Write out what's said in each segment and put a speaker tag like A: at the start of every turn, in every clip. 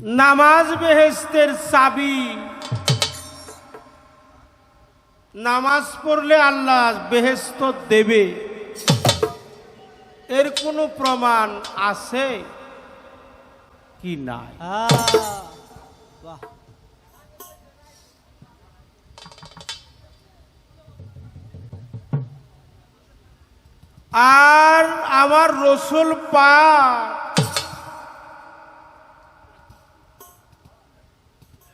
A: নামাজ বেহেস্তের চাবি। নামাজ পড়লে আল্লাহ বেহেস্ত দেবে। এর কোনো প্রমাণ আছে কি
B: বাহ।
A: আর আমার রসুল পাক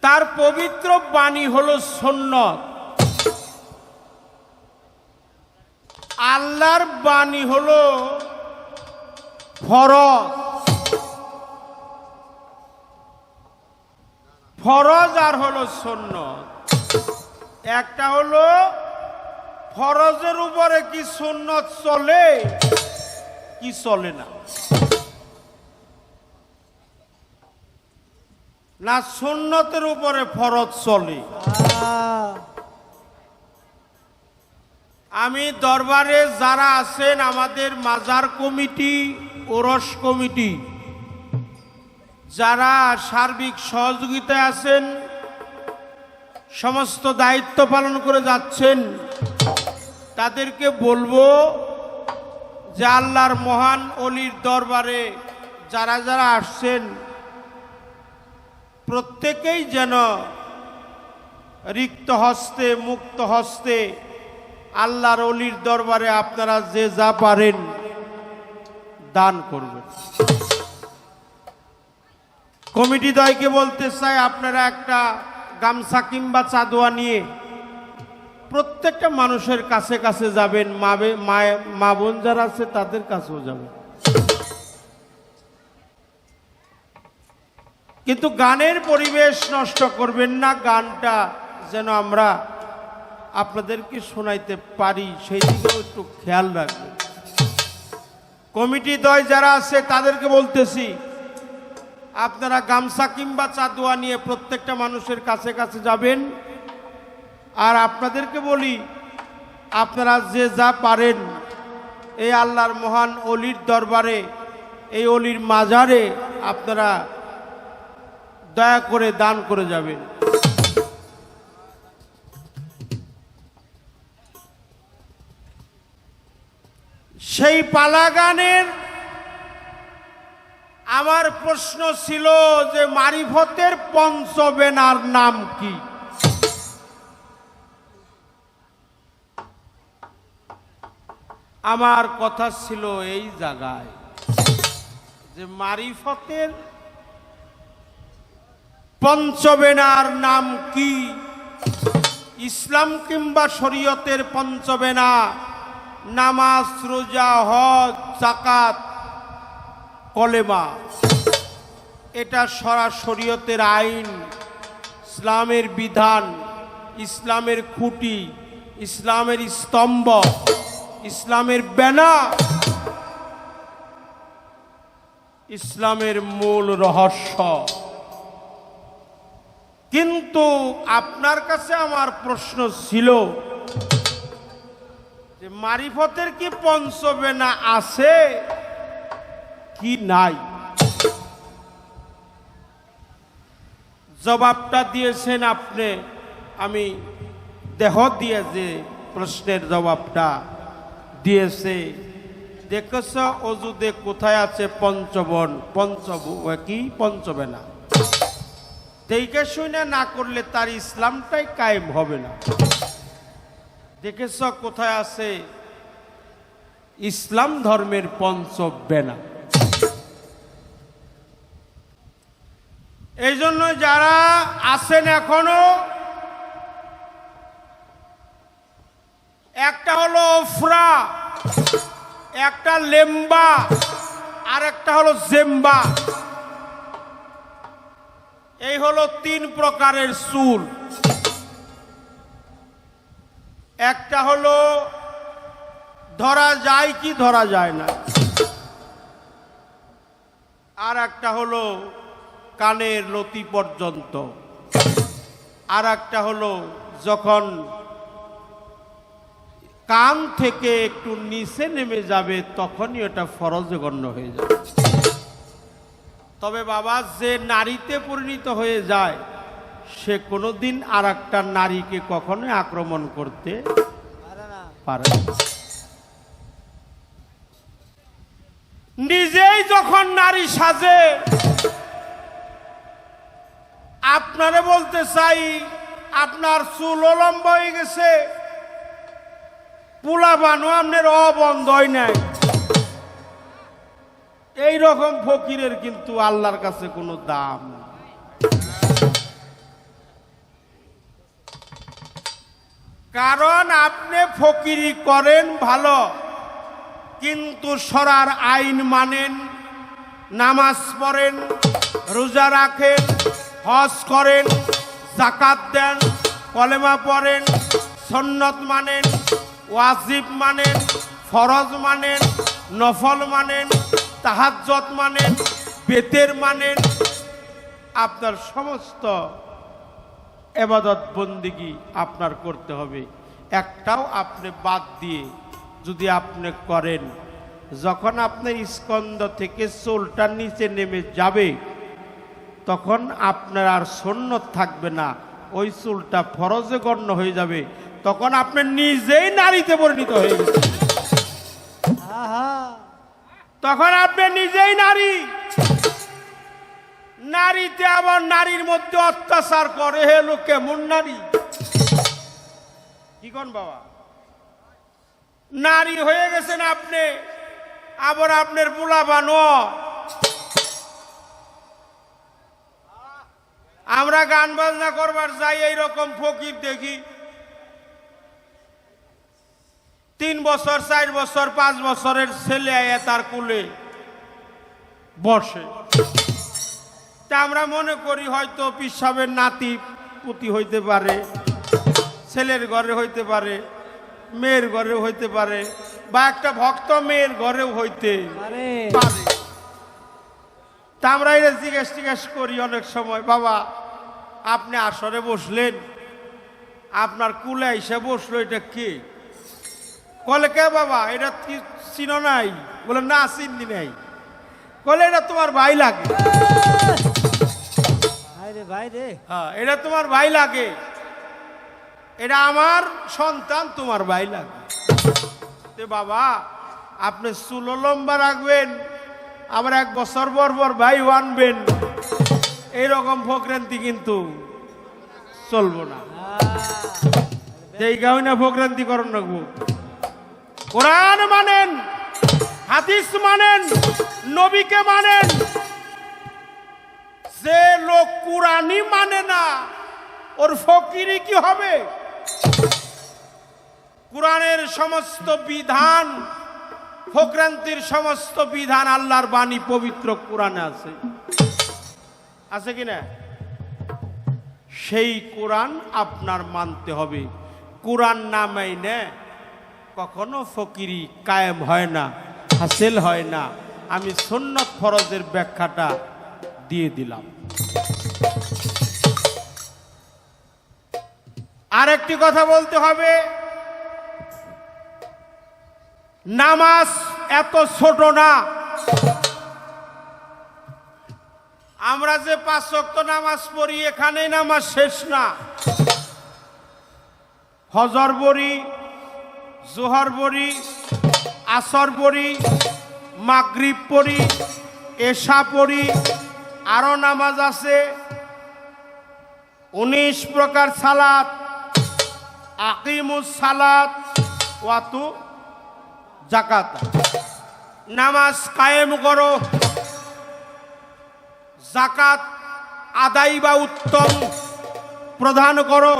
A: তার পবিত্র বাণী হলো সন্ন্যত আল্লাহর বাণী হলো ফরজ। ফরজ আর হলো সন্ন্যত একটা হলো ফরজের উপরে কি সুন্নত চলে, কি চলে না। না সুন্নতের উপরে ফরজ চলে। আমি দরবারে যারা আছেন, আমাদের মাজার কমিটি, ওরস কমিটি, যারা সার্বিক সহযোগিতায় আছেন, সমস্ত দায়িত্ব পালন করে যাচ্ছেন, তাদেরকে বলব যে আল্লাহর মহান অলির দরবারে যারা যারা আসছেন প্রত্যেকেই যেন রিক্ত হস্তে, মুক্ত হস্তে আল্লাহর অলির দরবারে আপনারা যে যা পারেন দান করবেন। কমিটি দয়কে বলতে চাই, আপনারা একটা গামছা কিংবা চাদোয়া নিয়ে প্রত্যেকটা মানুষের কাছে কাছে যাবেন, মা মা বোন যারা আছে তাদের কাছেও যাবেন। কিন্তু গানের পরিবেশ নষ্ট করবেন না, গানটা যেন আমরা আপনাদেরকে শোনাইতে পারি, সেই দিকেও একটু খেয়াল রাখবেন। কমিটি দয় যারা আছে, তাদেরকে বলতেছি, আপনারা গামছা কিংবা চাদুয়া নিয়ে প্রত্যেকটা মানুষের কাছে কাছে যাবেন। আর আপনাদেরকে বলি, আপনারা যে যা পারেন, এই আল্লাহর মহান অলির দরবারে, এই অলির মাজারে আপনারা দয়া করে দান করে যাবেন সেই পালা গানের আমার প্রশ্ন ছিল যে মারিফতের পঞ্চবেনার নাম কি? আমার কথা ছিল এই জায়গায় যে মারিফতের পঞ্চবেনার নাম কি? ইসলাম কিংবা শরীয়তের পঞ্চবেনা, নামাজ, রোজা, হজ জাকাত কলেমা। এটা সরা শরীয়তের আইন, ইসলামের বিধান, ইসলামের খুঁটি, ইসলামের স্তম্ভ, ইসলামের বেনা, ইসলামের মূল রহস্য। কিন্তু আপনার কাছে আমার প্রশ্ন ছিল যে মারিফতের কি পঞ্চবেনা আছে কি নাই? জবাবটা দিয়েছেন আপনি, আমি দেহ দিয়ে যে প্রশ্নের জবাবটা দিয়েছে। দেখছ অজুদে কোথায় আছে পঞ্চবন? পঞ্চব কি? পঞ্চবেনা। দেখে শুনে না করলে তার ইসলামটাই কায়েম হবে না। দেখেছ কোথায় আছে ইসলাম ধর্মের পঞ্চ বেনা? এই জন্য যারা আছেন এখনও, একটা হলো ওফরা, একটা লেম্বা আর একটা হলো জেম্বা। এই হলো তিন প্রকারের চুল। একটা হলো, ধরা যায় কি ধরা যায় না। আর একটা হলো, কানের লতি পর্যন্ত। আর একটা হলো, যখন কান থেকে একটু নিচে নেমে যাবে, তখনই ওটা ফরজে গণ্য হয়ে যাবে। তবে বাবা যে নারীতে পরিণত হয়ে যায় সে কোনোদিন আর একটা নারীকে কখনোই আক্রমণ করতে
B: পারে না।
A: নিজেই যখন নারী সাজে আপনারে বলতে চাই আপনার চুল লম্বা হয়ে গেছে পুলা বানো আপনার অবন্ধ হয় নাই। এই রকম ফকিরের কিন্তু আল্লাহর কাছে কোনো দাম। কারণ আপনি ফকিরি করেন ভালো, কিন্তু সরার আইন মানেন, নামাজ পড়েন, রোজা রাখেন, হজ করেন জাকাত দেন, কলেমা পড়েন, সন্নত মানেন, ওয়াজিব মানেন, ফরজ মানেন, নফল মানেন তাহাজ্জত মানেন, বেতের মানেন, আপনার সমস্ত এবাদত বন্দিগি আপনার করতে হবে। একটাও আপনি বাদ দিয়ে যদি আপনি করেন, যখন আপনার স্কন্দ থেকে চোলটা নিচে নেমে যাবে, তখন আপনার আর সন্ন্যত থাকবে না, ওই চুলটা ফরজে গণ্য হয়ে যাবে, তখন আপনি নিজেই নারীতে পরিণত হয়ে গেছে তখন আপনি নিজেই নারী। নারীতে আবার নারীর মধ্যে অত্যাচার করে। হে লোক কেমন নারী। কি কন বাবা? নারী হয়ে গেছেন আপনি, আবার আপনার বুলা বানো আমরা গান বাজনা করবার যাই, এইরকম ফকির দেখি। তিন বছর চার বছর পাঁচ বছরের ছেলে আয়া তার কুলে বসে। তা আমরা মনে করি হয়তো পিসাবের নাতি পুতি হইতে পারে ছেলের ঘরে হইতে পারে মেয়ের ঘরে হইতে পারে বা একটা ভক্ত মেয়ের ঘরেও হইতে
B: পারে।
A: পারে। তা আমরা এটা জিজ্ঞেস টিজ্ঞেস করি অনেক সময় বাবা আপনি আসরে বসলেন আপনার কুলে এসে বসল এটা কে? কলে কে বাবা? এটা চিনো নাই? বলে না চিনি নাই। কলে এটা তোমার ভাই লাগে।
B: ভাই রে ভাই রে।
A: হ্যাঁ এটা তোমার ভাই লাগে। এটা আমার সন্তান তোমার ভাই লাগে। তে বাবা আপনি চুলো লম্বা রাখবেন আবার এক বছর পর পর ভাই আনবেন। এইরকম ফোকরান্তি কিন্তু চলবো না। এই গাও না ফোকরান্তি করণ রাখব কোরআন মানেন, হাদিস মানেন, নবীকে মানেন। যে লোক কুরআনই মানে না, ওর ফকিরি কি হবে? কোরআনের সমস্ত বিধান, ফোকরান্তির সমস্ত বিধান আল্লাহর বাণী পবিত্র কোরআনে আছে। আছে কি না? সেই কোরআন আপনার মানতে হবে। কোরআন না মাইনে কখনো ফকিরি কায়েম হয় না, হাসিল হয় না। আমি সুন্নত ফরজের ব্যাখ্যাটা দিয়ে দিলাম। আর একটি কথা বলতে হবে, নামাজ এত ছোট না। আমরা যে পাঁচ ওয়াক্ত নামাজ পড়ি, এখানেই নামাজ শেষ না। হজর বড়ি জোহর বড়ি আসর পড়ি, মাগরিব পড়ি, এশা পড়ি আরও নামাজ আছে। উনিশ প্রকার সালাত, আকিমুস সালাত ওয়াতু জাকাত নামাজ কায়েম করো। জাকাত আদায় বা উত্তম প্রদান করো।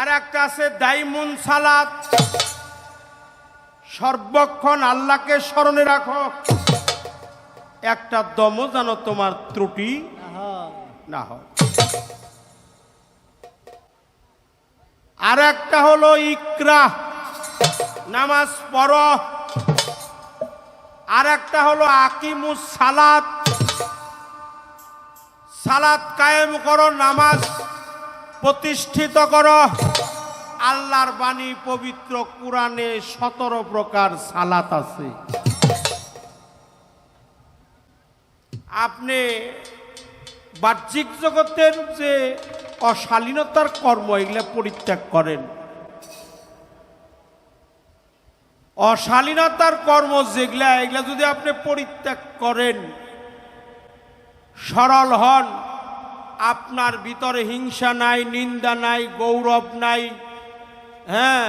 A: আর একটা আছে দাইমুন সালাত। সর্বক্ষণ আল্লাহকে স্মরণে রাখো। একটা দম যেন তোমার ত্রুটি না হয়। আর একটা হলো ইকরা, নামাজ পড়। আর একটা হলো আকিমুস সালাত। সালাত কায়েম করো নামাজ। প্রতিষ্ঠিত কর। আল্লাহর বাণী পবিত্র কোরআনে সতেরো প্রকার সালাত আছে। আপনি বাহ্যিক জগতের যে অশালীনতার কর্ম, এগুলা পরিত্যাগ করেন। অশালীনতার কর্ম যেগুলা, এগুলা যদি আপনি পরিত্যাগ করেন, সরল হন আপনার ভিতরে হিংসা নাই, নিন্দা নাই, গৌরব নাই হ্যাঁ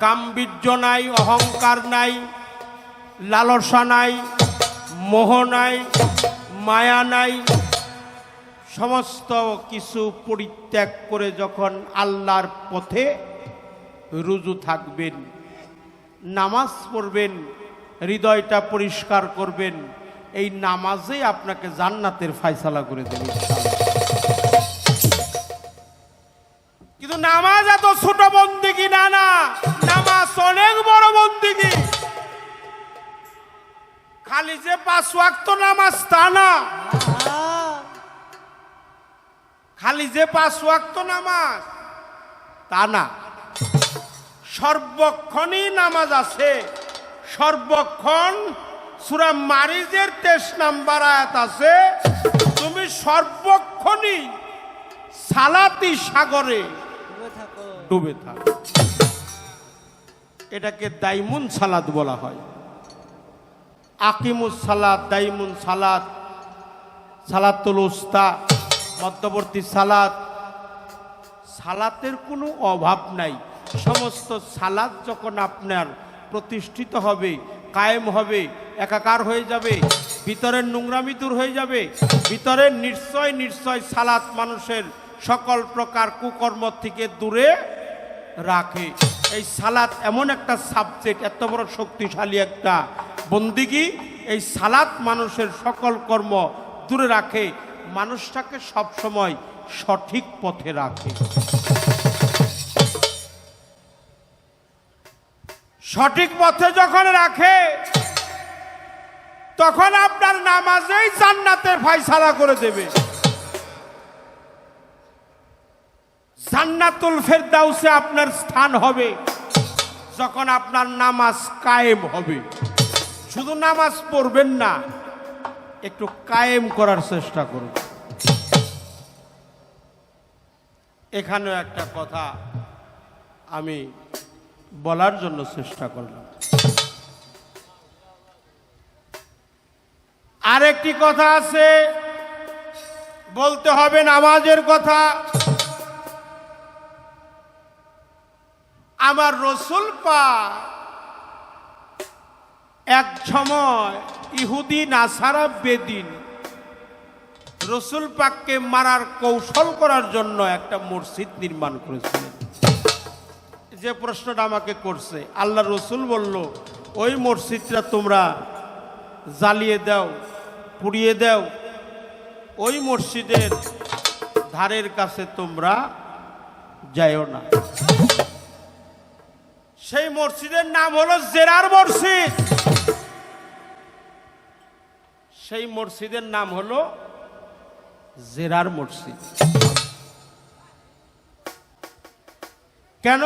A: গাম্ভীর্য নাই, অহংকার নাই, লালসা নাই, মোহ নাই, মায়া নাই, সমস্ত কিছু পরিত্যাগ করে যখন আল্লাহর পথে রুজু থাকবেন, নামাজ পড়বেন, হৃদয়টা পরিষ্কার করবেন, এই নামাজে আপনাকে জান্নাতের ফায়সালা করে দেবে নামাজ এত ছোট বন্দিগি না না। নামাজ অনেক বড় বন্দিগি খালি যে পাঁচ ওয়াক্ত নামাজ তা না। খালি যে পাঁচ ওয়াক্ত নামাজ তা না। সর্বক্ষণই নামাজ আছে। সর্বক্ষণ সুরা মারিজের তেইশ নাম্বার আয়াত আছে, তুমি সর্বক্ষণই সালাতি সাগরে
B: ডুবে থাকো।
A: এটাকে দাইমুন সালাদ বলা হয়। আকিমুস সালাদ, দাইমুন সালাদ, সালাতুল উস্তা, মধ্যবর্তী সালাদ। সালাতের কোনো অভাব নাই। সমস্ত সালাদ যখন আপনার প্রতিষ্ঠিত হবে, কায়েম হবে, একাকার হয়ে যাবে, ভিতরের নোংরামি দূর হয়ে যাবে, ভিতরের নিশ্চয় নিশ্চয় সালাত মানুষের সকল প্রকার কুকর্ম থেকে দূরে রাখে। এই সালাত এমন একটা সাবজেক্ট এত বড় শক্তিশালী একটা বন্দিগি। এই সালাত মানুষের সকল কর্ম দূরে রাখে, মানুষটাকে সবসময় সঠিক পথে রাখে। সঠিক পথে যখন রাখে, তখন আপনার নামাজেই জান্নাতের ফাইসালা করে দেবে। জান্নাতুল ফেরদাউসে আপনার স্থান হবে। যখন আপনার নামাজ কায়েম হবে। শুধু নামাজ পড়বেন না, একটু কায়েম করার চেষ্টা করুন। এখানেও একটা কথা আমি বলার জন্য চেষ্টা করলাম। আরেকটি কথা আছে, বলতে হবে নামাজের কথা। আমার রসুল পা এক সময় ইহুদি নাসারা বেদিন রসুল পাককে মারার কৌশল করার জন্য একটা মসজিদ নির্মাণ করেছিলেন। যে প্রশ্নটা আমাকে করছে, আল্লাহ রসুল বলল, ওই মসজিদটা তোমরা জ্বালিয়ে দাও, পুড়িয়ে দাও। ওই মসজিদের ধারের কাছে তোমরা যাইও না। সেই মসজিদের নাম হলো জেরার মসজিদ। সেই মসজিদের নাম হলো জেরার মসজিদ। কেন?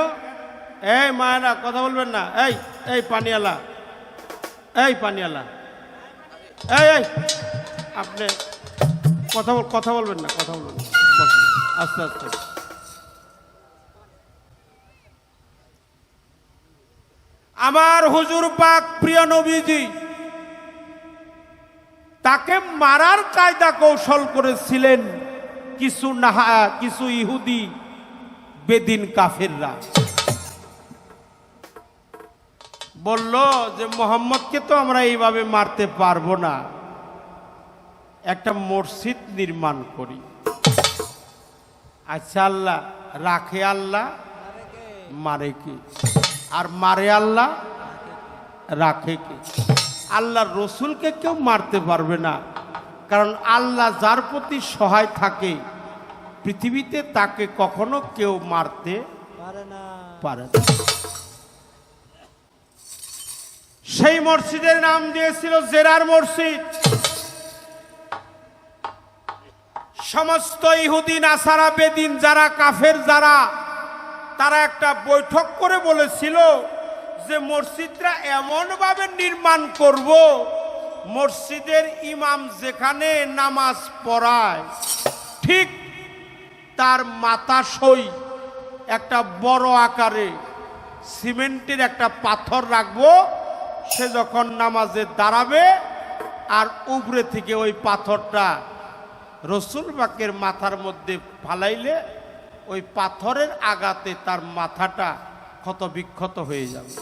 A: এই মায়েরা, কথা বলবেন না। এই এই পানিয়ালা এই পানিয়ালা এই এই। আপনি কথা কথা বলবেন না, কথা বলবেন। আস্তে আস্তে। আমার হুজুর পাক প্রিয় নবীজি, তাকে মারার কায়দা কৌশল করেছিলেন কিছু নাহা, কিছু ইহুদি বেদিন কাফেররা। বলল যে, মোহাম্মদকে তো আমরা এইভাবে মারতে পারব না। একটা মসজিদ নির্মাণ করি। আচ্ছা আল্লাহ, রাখে আল্লাহ, মারে কি? আর মারে আল্লাহ? রাখে কে? আল্লাহ রসুলকে কেউ মারতে পারবে না। কারণ আল্লাহ যার প্রতি সহায় থাকে পৃথিবীতে তাকে কখনো কেউ মারতে
B: পারে না।
A: পারে না। সেই মসজিদের নাম দিয়েছিল জেরার মসজিদ। সমস্ত ইহুদিন আসারা বেদিন যারা কাফের যারা তারা একটা বৈঠক করে বলেছিল যে মসজিদটা এমনভাবে নির্মাণ করব, মসজিদের ইমাম যেখানে নামাজ পড়ায়, ঠিক তার মাথা সই একটা বড় আকারে সিমেন্টের একটা পাথর রাখব, সে যখন নামাজে দাঁড়াবে আর উপরে থেকে ওই পাথরটা রসুল বাকের মাথার মধ্যে ফালাইলে ওই পাথরের আঘাতে তার মাথাটা ক্ষত বিক্ষত হয়ে যাবে।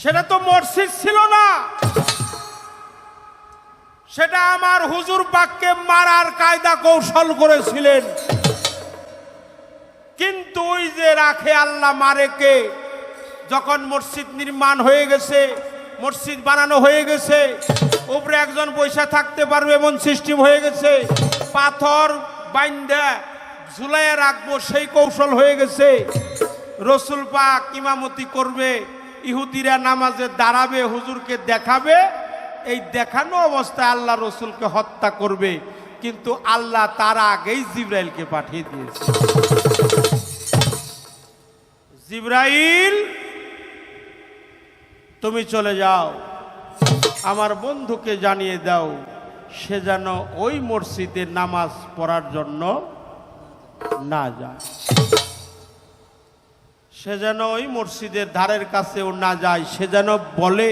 A: সেটা তো মসজিদ ছিল না। সেটা আমার হুজুর পাককে মারার কায়দা কৌশল করেছিলেন। কিন্তু ওই যে রাখে আল্লাহ মারে কে, যখন মসজিদ নির্মাণ হয়ে গেছে, মসজিদ বানানো হয়ে গেছে, উপরে একজন পয়সা থাকতে পারবে এমন সিস্টেম হয়ে গেছে, পাথর বাইন্দা ঝুলাইয়া রাখব, সেই কৌশল হয়ে গেছে। রসুল পাক ইমামতি করবে, ইহুদিরা নামাজে দাঁড়াবে, হুজুরকে দেখাবে। এই দেখানো অবস্থায় আল্লাহ রসুলকে হত্যা করবে, কিন্তু আল্লাহ তার আগেই জিব্রাইলকে পাঠিয়ে দিয়েছে। জিব্রাইল, তুমি চলে যাও, আমার বন্ধুকে জানিয়ে দাও। সে যেন ওই মসজিদে নামাজ পড়ার জন্য না যায়। সে যেন ওই মসজিদের ধারের কাছেও না যায়। সে যেন বলে,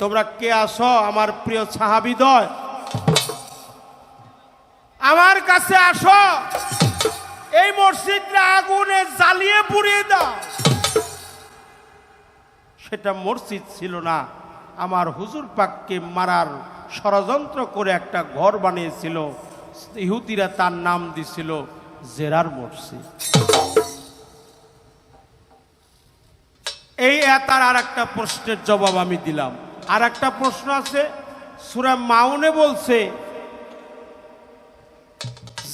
A: তোমরা কে আসো আমার প্রিয় সাহাবিদয় আমার কাছে আসো। এই মসজিদটা আগুনে জ্বালিয়ে পুড়িয়ে দাও। সেটা মসজিদ ছিল না। আমার হুজুর পাককে মারার ষড়যন্ত্র করে একটা ঘর বানিয়েছিল। ইহুদিরা তার নাম দিছিল জেরার মসজিদ। এই তার আর একটা প্রশ্নের জবাব আমি দিলাম। আর একটা প্রশ্ন আছে, সুরা মাউনে বলছে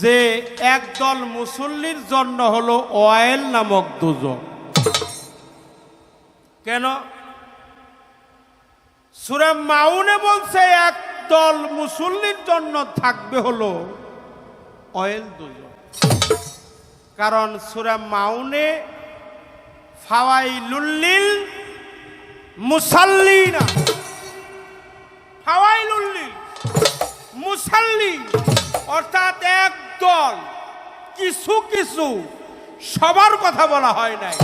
A: যে একদল মুসল্লির জন্য হলো অয়েল নামক দুজন। কেন? সুরা মাউনে বলছে একদল মুসল্লির জন্য থাকবে হলো অয়েল দুজন কারণ সুরা মাউনে ফাওয়াইলুল্লিল মুসাল্লিনা। ফাওয়াইলুল্লিল মুসাল্লি, অর্থাৎ একদল কিছু কিছু সবার কথা বলা হয় নাই।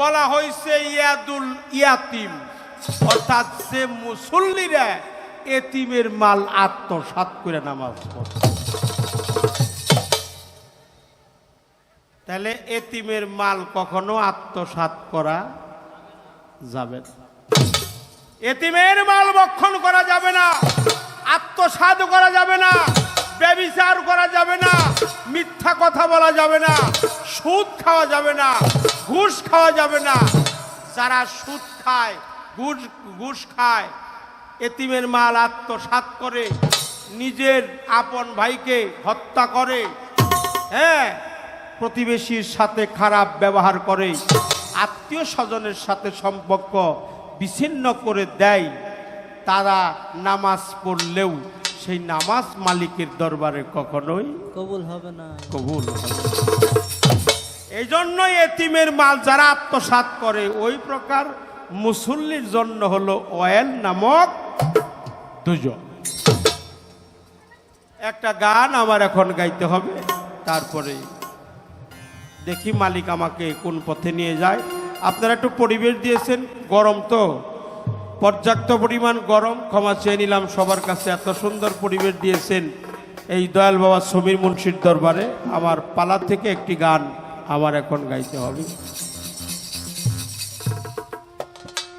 A: বলা হয়েছে ইয়াদুল ইয়াতিম, অর্থাৎ সে মুসল্লিরা এতিমের মাল আত্মসাৎ করে নামাজ পড়ে তাহলে এতিমের মাল কখনো আত্মসাৎ করা যাবে না। এতিমের মাল বক্ষণ করা যাবে না, আত্মসাৎ করা যাবে না, ব্যবিচার করা যাবে না, মিথ্যা কথা বলা যাবে না, সুদ খাওয়া যাবে না, ঘুষ খাওয়া যাবে না। যারা সুদ খায়, ঘুষ ঘুষ খায় এতিমের মাল আত্মসাৎ করে নিজের আপন ভাইকে হত্যা করে হ্যাঁ প্রতিবেশীর সাথে খারাপ ব্যবহার করে আত্মীয় স্বজনের সাথে সম্পর্ক বিচ্ছিন্ন করে দেয় তারা নামাজ পড়লেও সেই নামাজ মালিকের দরবারে কখনোই
B: কবুল হবে না।
A: কবুল এই জন্যই এতিমের মাল যারা আত্মসাৎ করে ওই প্রকার মুসল্লির জন্য হলো অয়েল নামক দুজন। একটা গান আমার এখন গাইতে হবে, তারপরে দেখি মালিক আমাকে কোন পথে নিয়ে যায়। আপনারা একটু পরিবেশ দিয়েছেন, গরম তো, পর্যাপ্ত পরিমাণ গরম, ক্ষমা চেয়ে নিলাম, সবার কাছে এত সুন্দর পরিবেশ দিয়েছেন এই দয়াল বাবা সমীর মুন্সির দরবারে। আমার পালা থেকে একটি গান আমার এখন গাইতে হবে।